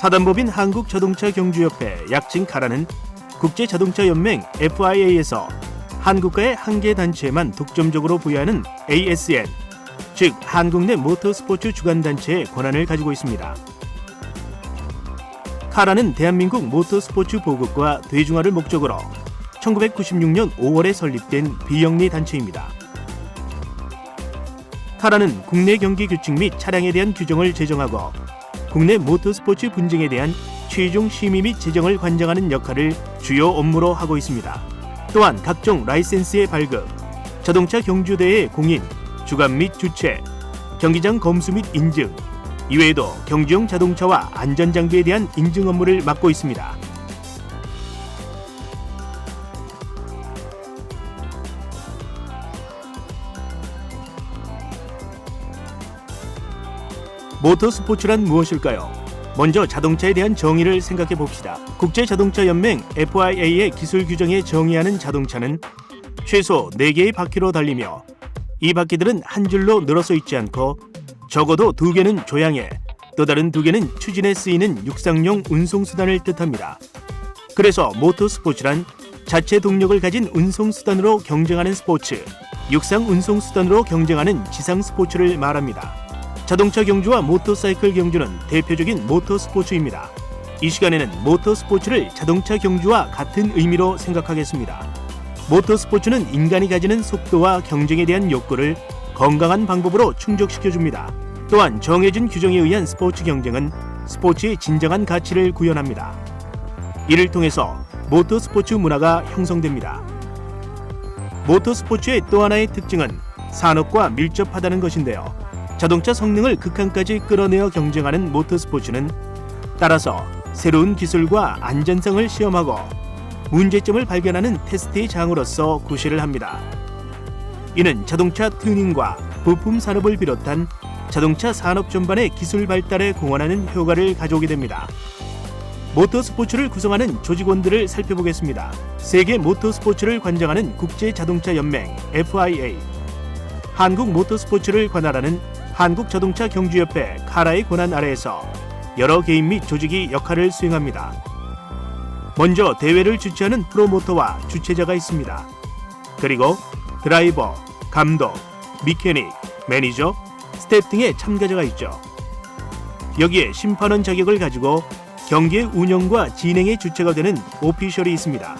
사단법인 한국자동차 경주협회 약칭 카라는 국제자동차연맹 FIA에서 한국과의 한계 단체에만 독점적으로 부여하는 ASN, 즉 한국 내 모터스포츠 주관 단체의 권한을 가지고 있습니다. 카라는 대한민국 모터스포츠 보급과 대중화를 목적으로 1996년 5월에 설립된 비영리 단체입니다. 카라는 국내 경기 규칙 및 차량에 대한 규정을 제정하고 국내 모터스포츠 분쟁에 대한 최종 심의 및 제정을 관장하는 역할을 주요 업무로 하고 있습니다. 또한 각종 라이센스의 발급, 자동차 경주대회 공인, 주관 및 주최, 경기장 검수 및 인증, 이외에도 경주용 자동차와 안전장비에 대한 인증 업무를 맡고 있습니다. 모터스포츠란 무엇일까요? 먼저 자동차에 대한 정의를 생각해 봅시다. 국제자동차연맹 FIA의 기술 규정에 정의하는 자동차는 최소 4개의 바퀴로 달리며 이 바퀴들은 한 줄로 늘어서 있지 않고 적어도 두 개는 조향에 또 다른 두 개는 추진에 쓰이는 육상용 운송수단을 뜻합니다. 그래서 모터스포츠란 자체 동력을 가진 운송수단으로 경쟁하는 스포츠, 육상 운송수단으로 경쟁하는 지상 스포츠를 말합니다. 자동차 경주와 모터사이클 경주는 대표적인 모터스포츠입니다. 이 시간에는 모터스포츠를 자동차 경주와 같은 의미로 생각하겠습니다. 모터스포츠는 인간이 가지는 속도와 경쟁에 대한 욕구를 건강한 방법으로 충족시켜줍니다. 또한 정해진 규정에 의한 스포츠 경쟁은 스포츠의 진정한 가치를 구현합니다. 이를 통해서 모터스포츠 문화가 형성됩니다. 모터스포츠의 또 하나의 특징은 산업과 밀접하다는 것인데요. 자동차 성능을 극한까지 끌어내어 경쟁하는 모터스포츠는 따라서 새로운 기술과 안전성을 시험하고 문제점을 발견하는 테스트의 장으로서 구실을 합니다. 이는 자동차 튜닝과 부품 산업을 비롯한 자동차 산업 전반의 기술 발달에 공헌하는 효과를 가져오게 됩니다. 모터스포츠를 구성하는 조직원들을 살펴보겠습니다. 세계 모터스포츠를 관장하는 국제자동차연맹 FIA, 한국 모터스포츠를 관할하는 한국자동차 경주협회 카라의 권한 아래에서 여러 개인 및 조직이 역할을 수행합니다. 먼저 대회를 주최하는 프로모터와 주최자가 있습니다. 그리고 드라이버, 감독, 미케닉, 매니저, 스텝 등의 참가자가 있죠. 여기에 심판원 자격을 가지고 경기의 운영과 진행의 주체가 되는 오피셜이 있습니다.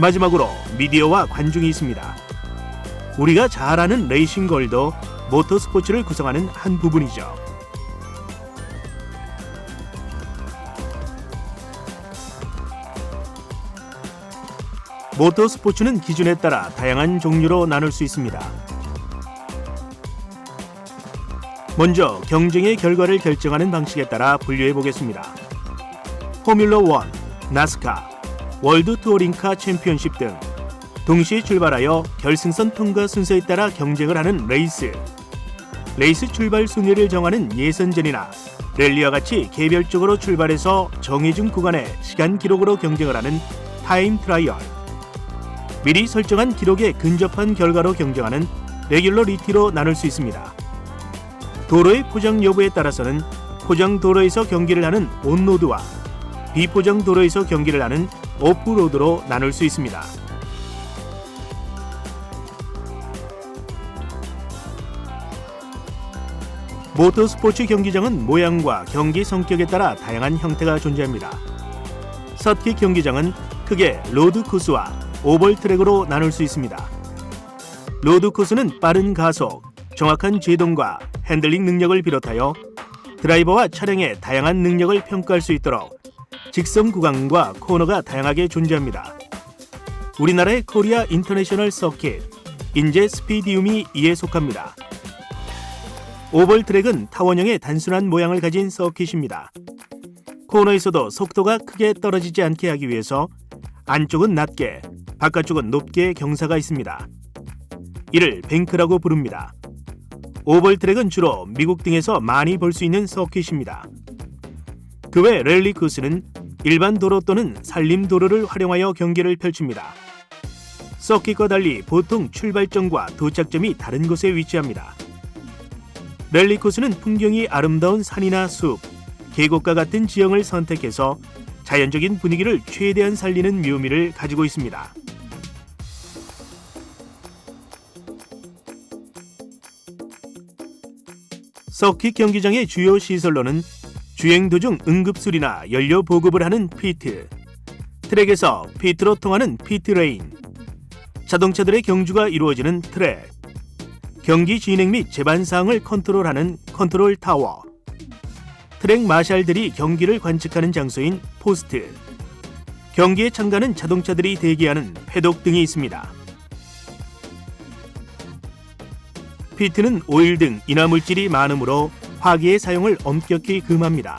마지막으로 미디어와 관중이 있습니다. 우리가 잘 아는 레이싱 걸도 모터스포츠를 구성하는 한 부분이죠. 모터스포츠는 기준에 따라 다양한 종류로 나눌 수 있습니다. 먼저 경쟁의 결과를 결정하는 방식에 따라 분류해 보겠습니다. 포뮬러 1, 나스카, 월드 투어링카 챔피언십 등 동시에 출발하여 결승선 통과 순서에 따라 경쟁을 하는 레이스, 레이스 출발 순위를 정하는 예선전이나 랠리와 같이 개별적으로 출발해서 정해진 구간의 시간 기록으로 경쟁을 하는 타임 트라이얼, 미리 설정한 기록에 근접한 결과로 경쟁하는 레귤러 리티로 나눌 수 있습니다. 도로의 포장 여부에 따라서는 포장 도로에서 경기를 하는 온로드와 비포장 도로에서 경기를 하는 오프로드로 나눌 수 있습니다. 모터스포츠 경기장은 모양과 경기 성격에 따라 다양한 형태가 존재합니다. 서킷 경기장은 크게 로드 코스와 오벌 트랙으로 나눌 수 있습니다. 로드 코스는 빠른 가속, 정확한 제동과 핸들링 능력을 비롯하여 드라이버와 차량의 다양한 능력을 평가할 수 있도록 직선 구간과 코너가 다양하게 존재합니다. 우리나라의 코리아 인터내셔널 서킷, 인제 스피디움이 이에 속합니다. 오벌 트랙은 타원형의 단순한 모양을 가진 서킷입니다. 코너에서도 속도가 크게 떨어지지 않게 하기 위해서 안쪽은 낮게, 바깥쪽은 높게 경사가 있습니다. 이를 뱅크라고 부릅니다. 오벌 트랙은 주로 미국 등에서 많이 볼 수 있는 서킷입니다. 그 외 랠리 코스는 일반 도로 또는 산림 도로를 활용하여 경기를 펼칩니다. 서킷과 달리 보통 출발점과 도착점이 다른 곳에 위치합니다. 랠리 코스는 풍경이 아름다운 산이나 숲, 계곡과 같은 지형을 선택해서 자연적인 분위기를 최대한 살리는 묘미를 가지고 있습니다. 서킷 경기장의 주요 시설로는 주행 도중 응급수리나 연료 보급을 하는 피트, 트랙에서 피트로 통하는 피트 레인, 자동차들의 경주가 이루어지는 트랙, 경기 진행 및 재반 사항을 컨트롤하는 컨트롤 타워, 트랙 마샬들이 경기를 관측하는 장소인 포스트, 경기에 참가하는 자동차들이 대기하는 패독 등이 있습니다. 피트는 오일 등 인화물질이 많으므로 화기의 사용을 엄격히 금합니다.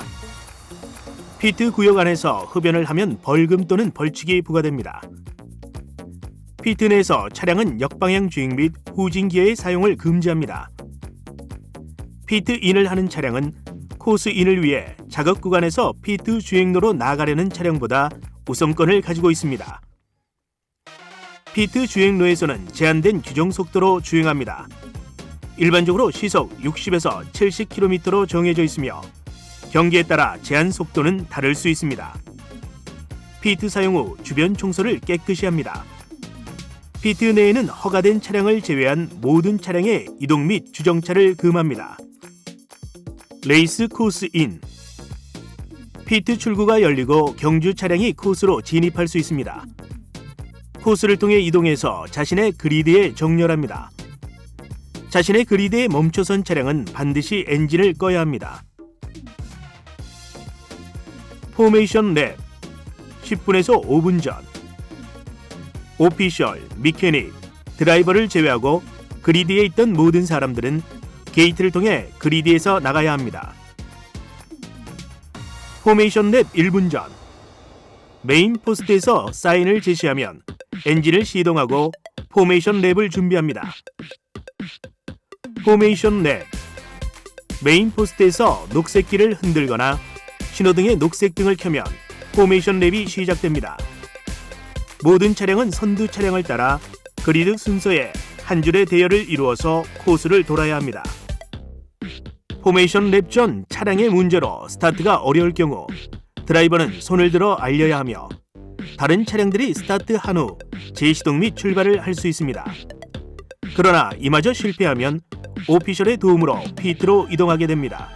피트 구역 안에서 흡연을 하면 벌금 또는 벌칙이 부과됩니다. 피트 내에서 차량은 역방향 주행 및 후진 기어의 사용을 금지합니다. 피트 인을 하는 차량은 코스 인을 위해 작업 구간에서 피트 주행로로 나가려는 차량보다 우선권을 가지고 있습니다. 피트 주행로에서는 제한된 규정 속도로 주행합니다. 일반적으로 시속 60에서 70km로 정해져 있으며 경기에 따라 제한 속도는 다를 수 있습니다. 피트 사용 후 주변 청소를 깨끗이 합니다. 피트 내에는 허가된 차량을 제외한 모든 차량의 이동 및 주정차를 금합니다. 레이스 코스 인 피트 출구가 열리고 경주 차량이 코스로 진입할 수 있습니다. 코스를 통해 이동해서 자신의 그리드에 정렬합니다. 자신의 그리드에 멈춰선 차량은 반드시 엔진을 꺼야 합니다. 포메이션 랩 10분에서 5분 전 오피셜, 미케닉, 드라이버를 제외하고 그리드에 있던 모든 사람들은 게이트를 통해 그리드에서 나가야 합니다. 포메이션 랩 1분 전 메인 포스트에서 사인을 제시하면 엔진을 시동하고 포메이션 랩을 준비합니다. 포메이션 랩 메인 포스트에서 녹색기를 흔들거나 신호등의 녹색 등을 켜면 포메이션 랩이 시작됩니다. 모든 차량은 선두 차량을 따라 그리드 순서에 한 줄의 대열을 이루어서 코스를 돌아야 합니다. 포메이션 랩 전 차량의 문제로 스타트가 어려울 경우 드라이버는 손을 들어 알려야 하며 다른 차량들이 스타트한 후 재시동 및 출발을 할 수 있습니다. 그러나 이마저 실패하면 오피셜의 도움으로 피트로 이동하게 됩니다.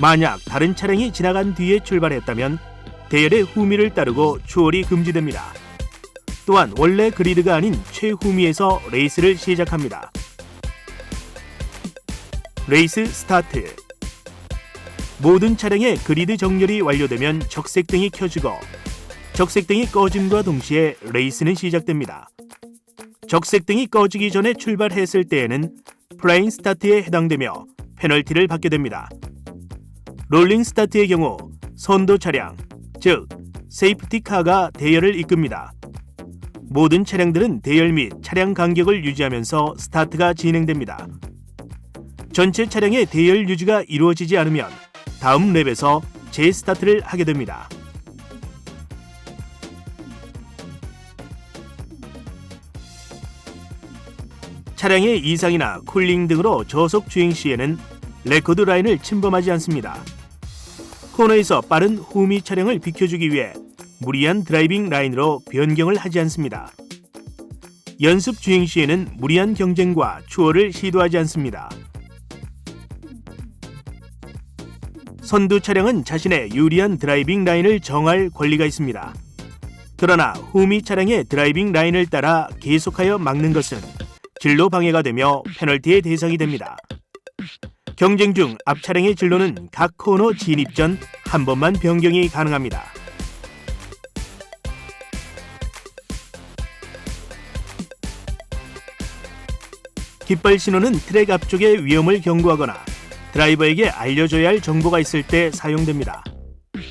만약 다른 차량이 지나간 뒤에 출발했다면 대열의 후미를 따르고 추월이 금지됩니다. 또한 원래 그리드가 아닌 최후미에서 레이스를 시작합니다. 레이스 스타트 모든 차량의 그리드 정렬이 완료되면 적색등이 켜지고 적색등이 꺼짐과 동시에 레이스는 시작됩니다. 적색등이 꺼지기 전에 출발했을 때에는 플라잉 스타트에 해당되며 페널티를 받게 됩니다. 롤링 스타트의 경우 선도 차량, 즉 세이프티카가 대열을 이끕니다. 모든 차량들은 대열 및 차량 간격을 유지하면서 스타트가 진행됩니다. 전체 차량의 대열 유지가 이루어지지 않으면 다음 랩에서 재스타트를 하게 됩니다. 차량의 이상이나 쿨링 등으로 저속 주행 시에는 레코드 라인을 침범하지 않습니다. 코너에서 빠른 후미 차량을 비켜주기 위해 무리한 드라이빙 라인으로 변경을 하지 않습니다. 연습 주행 시에는 무리한 경쟁과 추월을 시도하지 않습니다. 선두 차량은 자신의 유리한 드라이빙 라인을 정할 권리가 있습니다. 그러나 후미 차량의 드라이빙 라인을 따라 계속하여 막는 것은 진로 방해가 되며 페널티의 대상이 됩니다. 경쟁 중 앞 차량의 진로는 각 코너 진입 전 한 번만 변경이 가능합니다. 깃발 신호는 트랙 앞쪽의 위험을 경고하거나 드라이버에게 알려줘야 할 정보가 있을 때 사용됩니다.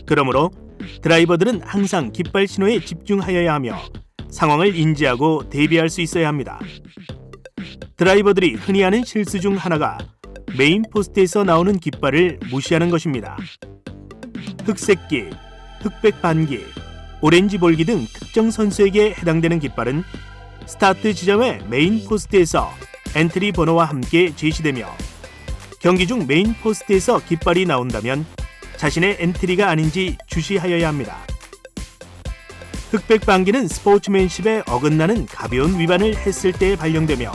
그러므로 드라이버들은 항상 깃발 신호에 집중하여야 하며 상황을 인지하고 대비할 수 있어야 합니다. 드라이버들이 흔히 하는 실수 중 하나가 메인 포스트에서 나오는 깃발을 무시하는 것입니다. 흑색기, 흑백 반기, 오렌지 볼기 등 특정 선수에게 해당되는 깃발은 스타트 지점의 메인 포스트에서 엔트리 번호와 함께 제시되며 경기 중 메인 포스트에서 깃발이 나온다면 자신의 엔트리가 아닌지 주시하여야 합니다. 흑백 방귀는 스포츠맨십에 어긋나는 가벼운 위반을 했을 때 발령되며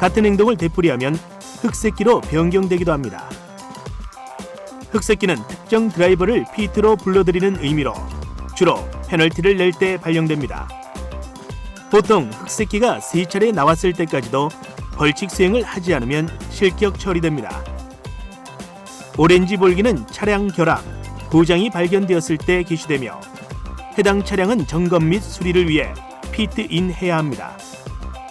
같은 행동을 되풀이하면 흑새끼로 변경되기도 합니다. 흑새끼는 특정 드라이버를 피트로 불러들이는 의미로 주로 페널티를 낼 때 발령됩니다. 보통 흑새끼가 세 차례 나왔을 때까지도 벌칙 수행을 하지 않으면 실격 처리됩니다. 오렌지 볼기는 차량 결함, 고장이 발견되었을 때 기시되며 해당 차량은 점검 및 수리를 위해 피트인 해야 합니다.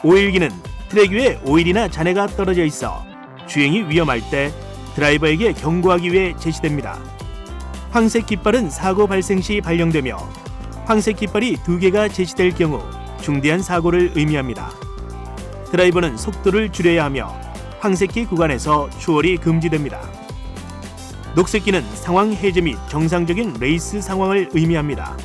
오일기는 트랙 위에 오일이나 잔해가 떨어져 있어 주행이 위험할 때 드라이버에게 경고하기 위해 제시됩니다. 황색 깃발은 사고 발생 시 발령되며 황색 깃발이 두 개가 제시될 경우 중대한 사고를 의미합니다. 드라이버는 속도를 줄여야 하며 황색기 구간에서 추월이 금지됩니다. 녹색기는 상황 해제 및 정상적인 레이스 상황을 의미합니다.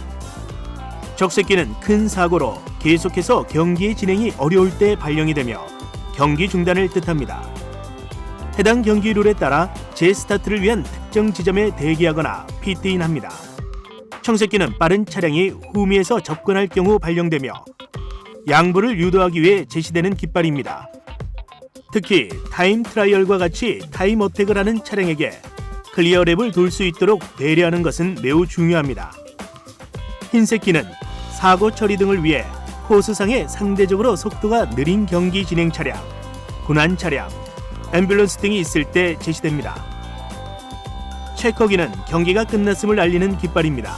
적색기는 큰 사고로 계속해서 경기의 진행이 어려울 때 발령이 되며 경기 중단을 뜻합니다. 해당 경기 룰에 따라 재스타트를 위한 특정 지점에 대기하거나 피트인합니다. 청색기는 빠른 차량이 후미에서 접근할 경우 발령되며 양보를 유도하기 위해 제시되는 깃발입니다. 특히 타임 트라이얼과 같이 타임 어택을 하는 차량에게 클리어 랩을 돌 수 있도록 배려하는 것은 매우 중요합니다. 흰색기는 사고 처리 등을 위해 코스상에 상대적으로 속도가 느린 경기 진행 차량, 군안 차량, 앰뷸런스 등이 있을 때 제시됩니다. 체커기는 경기가 끝났음을 알리는 깃발입니다.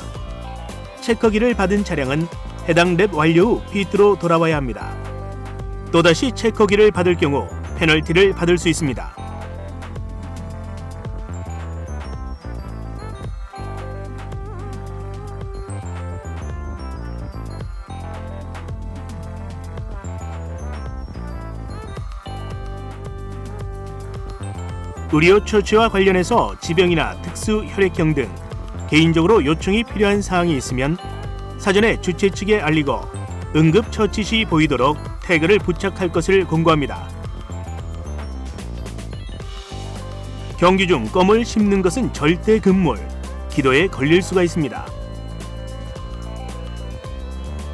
체커기를 받은 차량은 해당 랩 완료 후 피트로 돌아와야 합니다. 또다시 체커기를 받을 경우 페널티를 받을 수 있습니다. 의료 처치와 관련해서 지병이나 특수 혈액형 등 개인적으로 요청이 필요한 사항이 있으면 사전에 주최 측에 알리고 응급 처치 시 보이도록 태그를 부착할 것을 권고합니다. 경기 중 껌을 씹는 것은 절대 금물, 기도에 걸릴 수가 있습니다.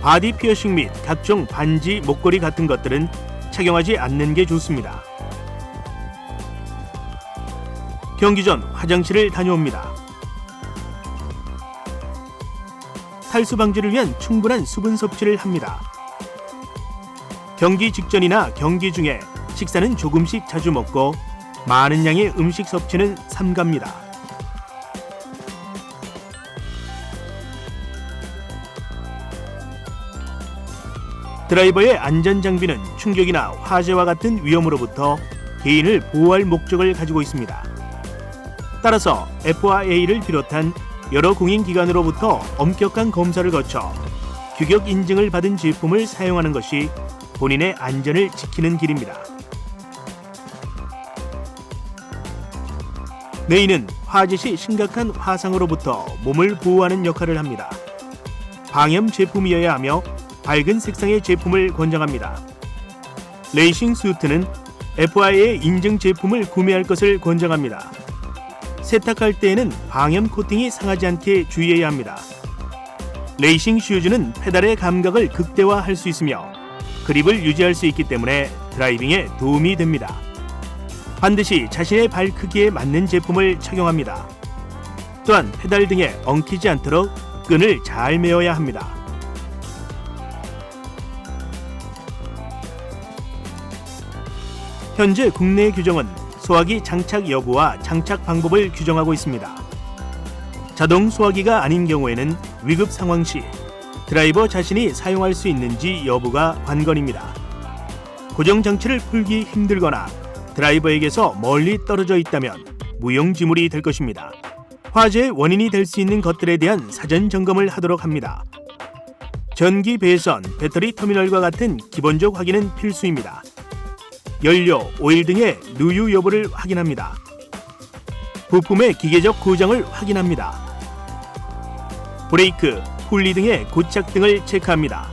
바디 피어싱 및 각종 반지, 목걸이 같은 것들은 착용하지 않는 게 좋습니다. 경기 전 화장실을 다녀옵니다. 탈수 방지를 위한 충분한 수분 섭취를 합니다. 경기 직전이나 경기 중에 식사는 조금씩 자주 먹고 많은 양의 음식 섭취는 삼갑니다. 드라이버의 안전 장비는 충격이나 화재와 같은 위험으로부터 개인을 보호할 목적을 가지고 있습니다. 따라서 FIA를 비롯한 여러 공인기관으로부터 엄격한 검사를 거쳐 규격 인증을 받은 제품을 사용하는 것이 본인의 안전을 지키는 길입니다. 레이는 화재 시 심각한 화상으로부터 몸을 보호하는 역할을 합니다. 방염 제품이어야 하며 밝은 색상의 제품을 권장합니다. 레이싱 수트는 FIA 인증 제품을 구매할 것을 권장합니다. 세탁할 때에는 방염 코팅이 상하지 않게 주의해야 합니다. 레이싱 슈즈는 페달의 감각을 극대화할 수 있으며 그립을 유지할 수 있기 때문에 드라이빙에 도움이 됩니다. 반드시 자신의 발 크기에 맞는 제품을 착용합니다. 또한 페달 등에 엉키지 않도록 끈을 잘 메어야 합니다. 현재 국내 규정은 소화기 장착 여부와 장착 방법을 규정하고 있습니다. 자동 소화기가 아닌 경우에는 위급 상황 시 드라이버 자신이 사용할 수 있는지 여부가 관건입니다. 고정 장치를 풀기 힘들거나 드라이버에게서 멀리 떨어져 있다면 무용지물이 될 것입니다. 화재의 원인이 될 수 있는 것들에 대한 사전 점검을 하도록 합니다. 전기 배선, 배터리 터미널과 같은 기본적 확인은 필수입니다. 연료, 오일 등의 누유 여부를 확인합니다. 부품의 기계적 고장을 확인합니다. 브레이크, 폴리 등의 고착 등을 체크합니다.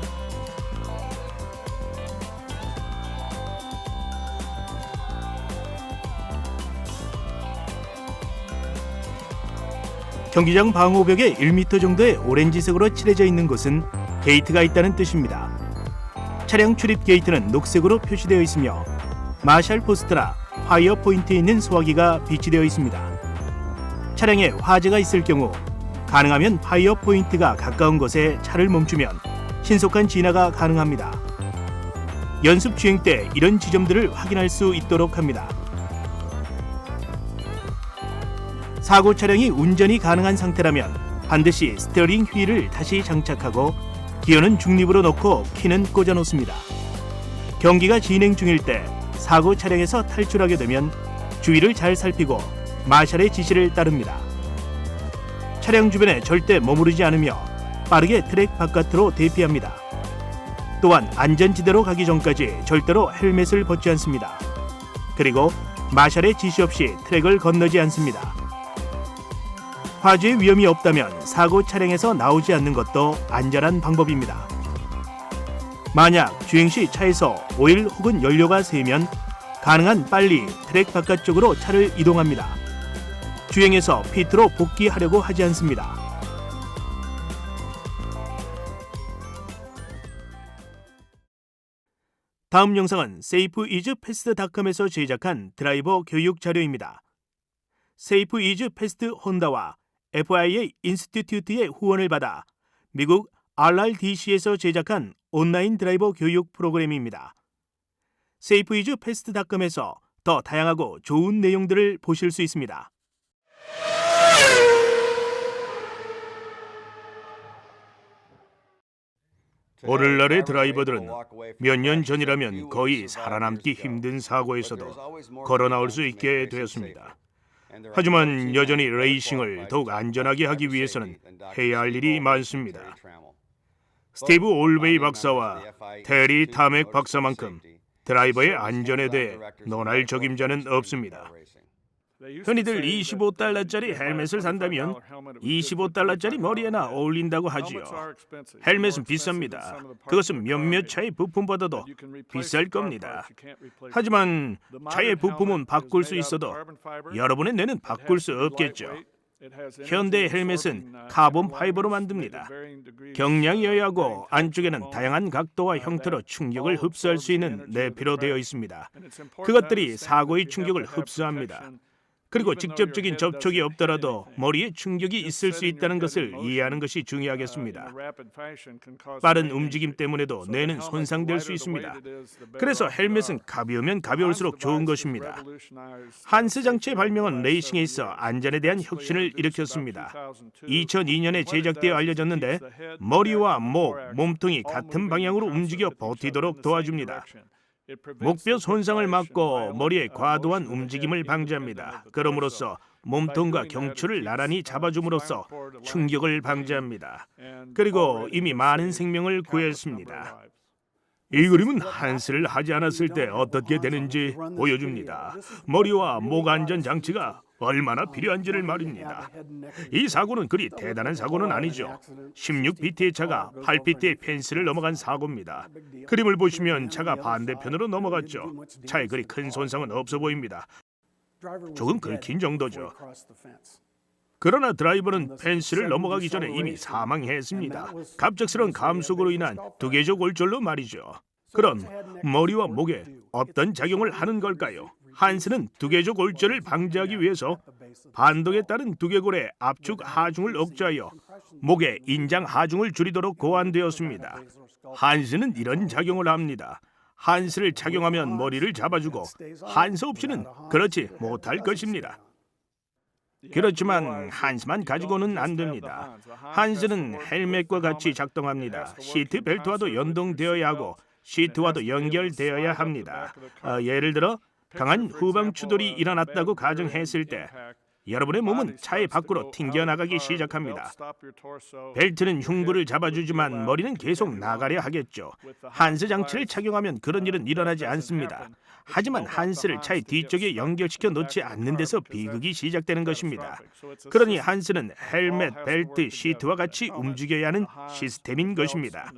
경기장 방호벽에 1m 정도의 오렌지색으로 칠해져 있는 곳은 게이트가 있다는 뜻입니다. 차량 출입 게이트는 녹색으로 표시되어 있으며 마샬 포스트나 파이어 포인트에 있는 소화기가 비치되어 있습니다. 차량에 화재가 있을 경우 가능하면 파이어 포인트가 가까운 곳에 차를 멈추면 신속한 진화가 가능합니다. 연습 주행 때 이런 지점들을 확인할 수 있도록 합니다. 사고 차량이 운전이 가능한 상태라면 반드시 스티어링 휠을 다시 장착하고 기어는 중립으로 놓고 키는 꽂아 놓습니다. 경기가 진행 중일 때 사고 차량에서 탈출하게 되면 주위를 잘 살피고 마샬의 지시를 따릅니다. 차량 주변에 절대 머무르지 않으며 빠르게 트랙 바깥으로 대피합니다. 또한 안전지대로 가기 전까지 절대로 헬멧을 벗지 않습니다. 그리고 마샬의 지시 없이 트랙을 건너지 않습니다. 화재 위험이 없다면 사고 차량에서 나오지 않는 것도 안전한 방법입니다. 만약 주행 시 차에서 오일 혹은 연료가 새면 가능한 빨리 트랙 바깥쪽으로 차를 이동합니다. 주행해서 피트로 복귀하려고 하지 않습니다. 다음 영상은 패스트닷컴에서 제작한 드라이버 교육 자료입니다. 세이프 이즈 패스트 혼다와 FIA 인스티튜트의 후원을 받아 미국 RRDC에서 제작한 온라인 드라이버 교육 프로그램입니다. 세이프 이즈 패스트닷컴에서 더 다양하고 좋은 내용들을 보실 수 있습니다. 오늘날의 드라이버들은 몇 년 전이라면 거의 살아남기 힘든 사고에서도 걸어 나올 수 있게 되었습니다. 하지만 여전히 레이싱을 더욱 안전하게 하기 위해서는 해야 할 일이 많습니다. 스티브 올베이 박사와 테리 타맥 박사만큼 드라이버의 안전에 대해 논할 적임자는 없습니다. 흔히들 25달러짜리 헬멧을 산다면 25달러짜리 머리에나 어울린다고 하지요. 헬멧은 비쌉니다. 그것은 몇몇 차의 부품보다도 비쌀 겁니다. 하지만 차의 부품은 바꿀 수 있어도 여러분의 뇌는 바꿀 수 없겠죠. 현대 헬멧은 카본 파이버로 만듭니다. 경량이 여하고 안쪽에는 다양한 각도와 형태로 충격을 흡수할 수 있는 내피로 되어 있습니다. 그것들이 사고의 충격을 흡수합니다. 그리고 직접적인 접촉이 없더라도 머리에 충격이 있을 수 있다는 것을 이해하는 것이 중요하겠습니다. 빠른 움직임 때문에도 뇌는 손상될 수 있습니다. 그래서 헬멧은 가벼우면 가벼울수록 좋은 것입니다. 한스 장치의 발명은 레이싱에 있어 안전에 대한 혁신을 일으켰습니다. 2002년에 제작되어 알려졌는데 머리와 목, 몸통이 같은 방향으로 움직여 버티도록 도와줍니다. 목뼈 손상을 막고 머리의 과도한 움직임을 방지합니다. 그럼으로써 몸통과 경추를 나란히 잡아줌으로써 충격을 방지합니다. 그리고 이미 많은 생명을 구했습니다. 이 그림은 한스를 하지 않았을 때 어떻게 되는지 보여줍니다. 머리와 목 안전 장치가 얼마나 필요한지를 말입니다. 이 사고는 그리 대단한 사고는 아니죠. 16피트의 차가 8피트의 펜스를 넘어간 사고입니다. 그림을 보시면 차가 반대편으로 넘어갔죠. 차에 그리 큰 손상은 없어 보입니다. 조금 긁힌 정도죠. 그러나 드라이버는 펜스를 넘어가기 전에 이미 사망했습니다. 갑작스러운 감속으로 인한 두개조 골절로 말이죠. 그럼 머리와 목에 어떤 작용을 하는 걸까요? 한스는 두개조 골절을 방지하기 위해서 반동에 따른 두개골의 압축 하중을 억제하여 목의 인장 하중을 줄이도록 고안되었습니다. 한스는 이런 작용을 합니다. 한스를 착용하면 머리를 잡아주고 한스 없이는 그렇지 못할 것입니다. 그렇지만 한스만 가지고는 안 됩니다. 한스는 헬멧과 같이 작동합니다. 시트 벨트와도 연동되어야 하고 시트와도 연결되어야 합니다. 어, 예를 들어 강한 후방 추돌이 일어났다고 가정했을 때 여러분의 몸은 차의 밖으로 튕겨 나가기 시작합니다. 벨트는 흉부를 잡아주지만 머리는 계속 나가려 하겠죠. 한스 장치를 착용하면 그런 일은 일어나지 않습니다. 하지만 한스를 차의 뒤쪽에 연결시켜 놓지 않는 데서 비극이 시작되는 것입니다. 그러니 한스는 헬멧, 벨트, 시트와 같이 움직여야 하는 시스템인 것입니다.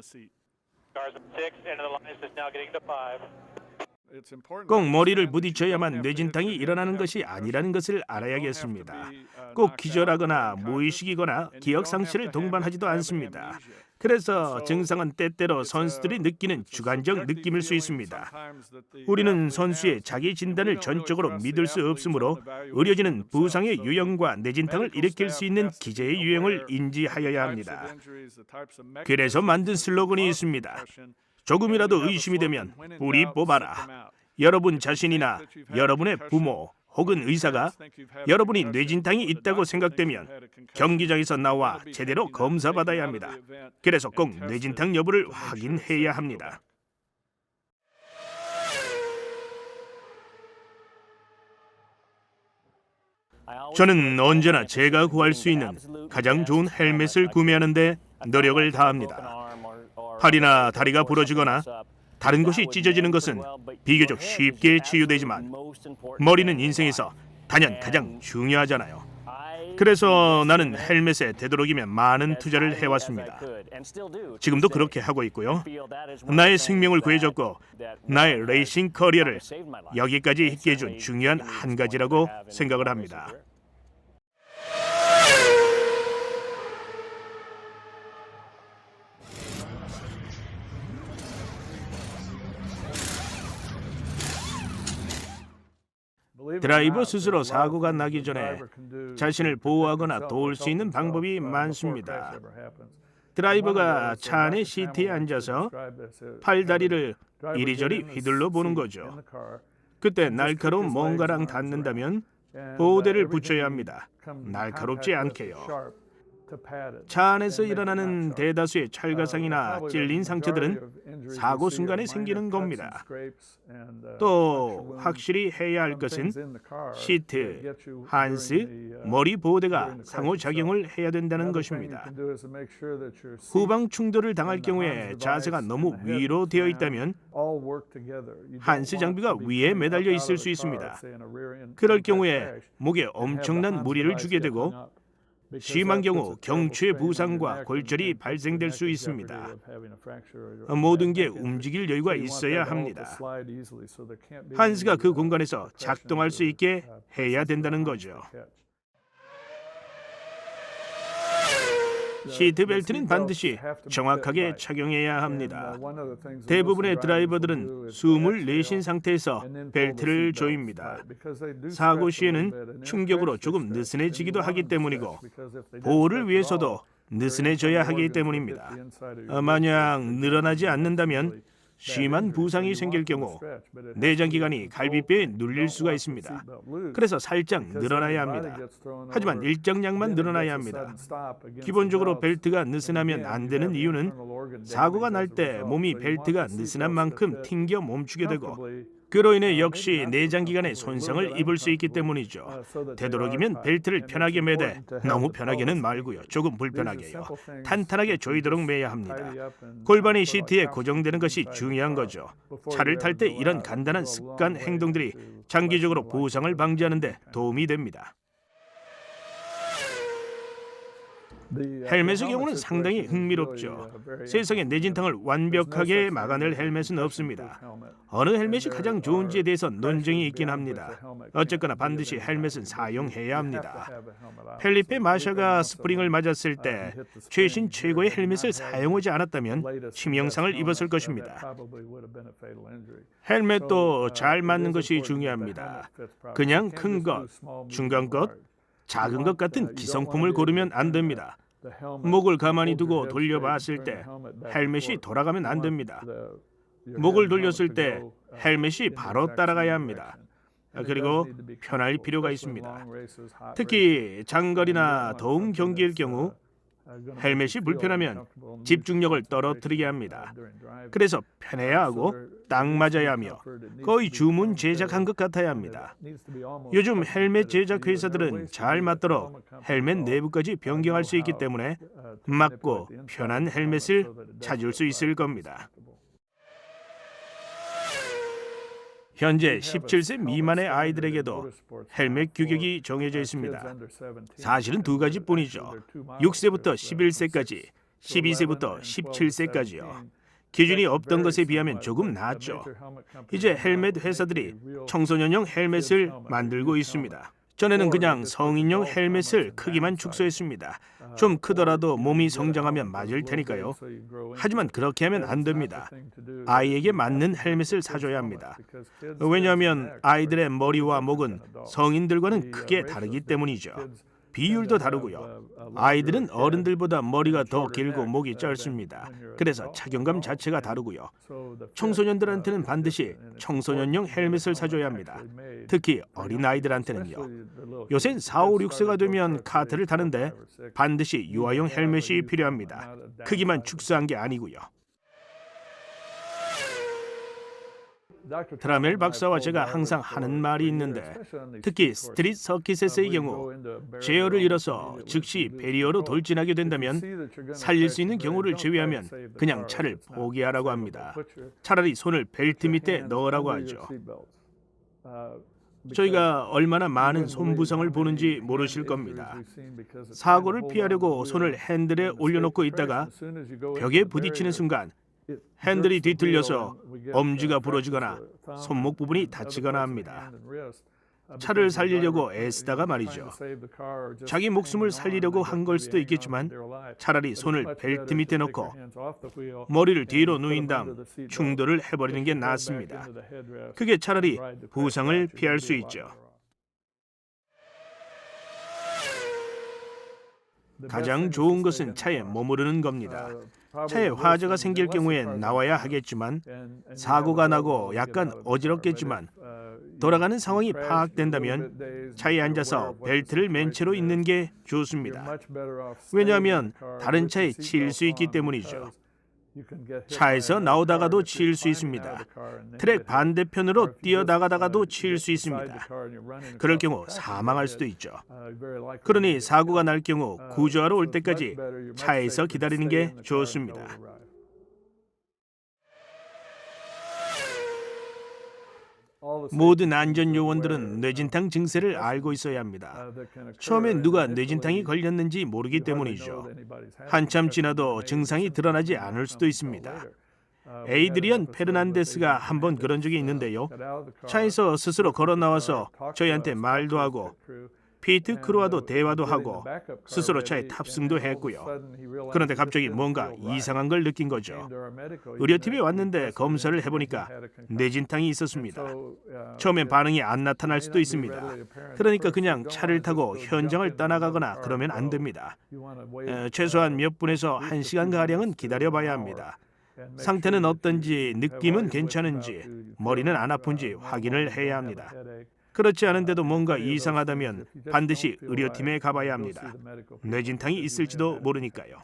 꼭 머리를 부딪혀야만 뇌진탕이 일어나는 것이 아니라는 것을 알아야겠습니다. 꼭 기절하거나 무의식이거나 기억 상실을 동반하지도 않습니다. 그래서 증상은 때때로 선수들이 느끼는 주관적 느낌일 수 있습니다. 우리는 선수의 자기 진단을 전적으로 믿을 수 없으므로 의료진은 부상의 유형과 뇌진탕을 일으킬 수 있는 기제의 유형을 인지하여야 합니다. 그래서 만든 슬로건이 있습니다. 조금이라도 의심이 되면 뿌리 뽑아라. 여러분 자신이나 여러분의 부모 혹은 의사가 여러분이 뇌진탕이 있다고 생각되면 경기장에서 나와 제대로 검사받아야 합니다. 그래서 꼭 뇌진탕 여부를 확인해야 합니다. 저는 언제나 제가 구할 수 있는 가장 좋은 헬멧을 구매하는데 노력을 다합니다. 팔이나 다리가 부러지거나 다른 곳이 찢어지는 것은 비교적 쉽게 치유되지만 머리는 인생에서 단연 가장 중요하잖아요. 그래서 나는 헬멧에 되도록이면 많은 투자를 해왔습니다. 지금도 그렇게 하고 있고요. 나의 생명을 구해줬고 나의 레이싱 커리어를 여기까지 있게 해준 중요한 한 가지라고 생각을 합니다. 드라이버 스스로 사고가 나기 전에 자신을 보호하거나 도울 수 있는 방법이 많습니다. 드라이버가 차 안의 시트에 앉아서 팔다리를 이리저리 휘둘러 보는 거죠. 그때 날카로운 뭔가랑 닿는다면 보호대를 붙여야 합니다. 날카롭지 않게요. 차 안에서 일어나는 대다수의 철가상이나 찔린 상처들은 사고 순간에 생기는 겁니다. 또 확실히 해야 할 것은 시트, 한스, 머리 보호대가 상호작용을 해야 된다는 것입니다. 후방 충돌을 당할 경우에 자세가 너무 위로 되어 있다면 한스 장비가 위에 매달려 있을 수 있습니다. 그럴 경우에 목에 엄청난 무리를 주게 되고 심한 경우 경추의 부상과 골절이 발생될 수 있습니다. 모든 게 움직일 여유가 있어야 합니다. 한스가 그 공간에서 작동할 수 있게 해야 된다는 거죠. 시트 벨트는 반드시 정확하게 착용해야 합니다. 대부분의 드라이버들은 숨을 내쉰 상태에서 벨트를 조입니다. 사고 시에는 충격으로 조금 느슨해지기도 하기 때문이고 보호를 위해서도 느슨해져야 하기 때문입니다. 어, 만약 늘어나지 않는다면 심한 부상이 생길 경우 내장 기관이 갈비뼈에 눌릴 수가 있습니다. 그래서 살짝 늘어나야 합니다. 하지만 일정량만 늘어나야 합니다. 기본적으로 벨트가 느슨하면 안 되는 이유는 사고가 날 때 몸이 벨트가 느슨한 만큼 튕겨 멈추게 되고 그로 인해 역시 내장 기관에 손상을 입을 수 있기 때문이죠. 되도록이면 벨트를 편하게 매되 너무 편하게는 말고요. 조금 불편하게요. 탄탄하게 조이도록 매야 합니다. 골반이 시트에 고정되는 것이 중요한 거죠. 차를 탈 때 이런 간단한 습관 행동들이 장기적으로 부상을 방지하는 데 도움이 됩니다. 헬멧의 경우는 상당히 흥미롭죠. 세상에 내진탕을 완벽하게 막아낼 헬멧은 없습니다. 어느 헬멧이 가장 좋은지에 대해서 논쟁이 있긴 합니다. 어쨌거나 반드시 헬멧은 사용해야 합니다. 펠리페 마샤가 스프링을 맞았을 때 최신 최고의 헬멧을 사용하지 않았다면 치명상을 입었을 것입니다. 헬멧도 잘 맞는 것이 중요합니다. 그냥 큰 것, 중간 것, 작은 것 같은 기성품을 고르면 안 됩니다. 목을 가만히 두고 돌려봤을 때 헬멧이 돌아가면 안 됩니다. 목을 돌렸을 때 헬멧이 바로 따라가야 합니다. 그리고 편할 필요가 있습니다. 특히 장거리나 더운 경기일 경우 헬멧이 불편하면 집중력을 떨어뜨리게 합니다. 그래서 편해야 하고 딱 맞아야 하며 거의 주문 제작한 것 같아야 합니다. 요즘 헬멧 제작 회사들은 잘 맞도록 헬멧 내부까지 변경할 수 있기 때문에 맞고 편한 헬멧을 찾을 수 있을 겁니다. 현재 17세 미만의 아이들에게도 헬멧 규격이 정해져 있습니다. 사실은 두 가지뿐이죠. 6세부터 11세까지, 12세부터 17세까지요. 기준이 없던 것에 비하면 조금 나았죠. 이제 헬멧 회사들이 청소년용 헬멧을 만들고 있습니다. 전에는 그냥 성인용 헬멧을 크기만 축소했습니다. 좀 크더라도 몸이 성장하면 맞을 테니까요. 하지만 그렇게 하면 안 됩니다. 아이에게 맞는 헬멧을 사줘야 합니다. 왜냐하면 아이들의 머리와 목은 성인들과는 크게 다르기 때문이죠. 비율도 다르고요. 아이들은 어른들보다 머리가 더 길고 목이 짧습니다. 그래서 착용감 자체가 다르고요. 청소년들한테는 반드시 청소년용 헬멧을 사줘야 합니다. 특히 어린 아이들한테는요. 요샌 4, 5, 6세가 되면 카트를 타는데 반드시 유아용 헬멧이 필요합니다. 크기만 축소한 게 아니고요. 트라멜 박사와 제가 항상 하는 말이 있는데 특히 스트릿 서킷에서의 경우 제어를 잃어서 즉시 베리어로 돌진하게 된다면 살릴 수 있는 경우를 제외하면 그냥 차를 포기하라고 합니다. 차라리 손을 벨트 밑에 넣으라고 하죠. 저희가 얼마나 많은 손 부상을 보는지 모르실 겁니다. 사고를 피하려고 손을 핸들에 올려놓고 있다가 벽에 부딪히는 순간 핸들이 뒤틀려서 엄지가 부러지거나 손목 부분이 다치거나 합니다. 차를 살리려고 애쓰다가 말이죠. 자기 목숨을 살리려고 한 걸 수도 있겠지만 차라리 손을 벨트 밑에 넣고 머리를 뒤로 누인 다음 충돌을 해버리는 게 낫습니다. 그게 차라리 부상을 피할 수 있죠. 가장 좋은 것은 차에 머무르는 겁니다. 차에 화재가 생길 경우엔 나와야 하겠지만 사고가 나고 약간 어지럽겠지만 돌아가는 상황이 파악된다면 차에 앉아서 벨트를 맨 채로 있는 게 좋습니다. 왜냐하면 다른 차에 치일 수 있기 때문이죠. 차에서 나오다가도 치일 수 있습니다. 트랙 반대편으로 뛰어나가다가도 치일 수 있습니다. 그럴 경우 사망할 수도 있죠. 그러니 사고가 날 경우 구조하러 올 때까지 차에서 기다리는 게 좋습니다. 모든 안전 요원들은 뇌진탕 증세를 알고 있어야 합니다. 처음엔 누가 뇌진탕이 걸렸는지 모르기 때문이죠. 한참 지나도 증상이 드러나지 않을 수도 있습니다. 에이드리언 페르난데스가 한 번 그런 적이 있는데요. 차에서 스스로 걸어 나와서 저희한테 말도 하고 피트 크루와도 대화도 하고 스스로 차에 탑승도 했고요. 그런데 갑자기 뭔가 이상한 걸 느낀 거죠. 의료팀에 왔는데 검사를 해보니까 뇌진탕이 있었습니다. 처음엔 반응이 안 나타날 수도 있습니다. 그러니까 그냥 차를 타고 현장을 떠나가거나 그러면 안 됩니다. 에, 최소한 몇 분에서 한 시간 가량은 기다려봐야 합니다. 상태는 어떤지 느낌은 괜찮은지 머리는 안 아픈지 확인을 해야 합니다. 그렇지 않은데도 뭔가 이상하다면 반드시 의료팀에 가봐야 합니다. 뇌진탕이 있을지도 모르니까요.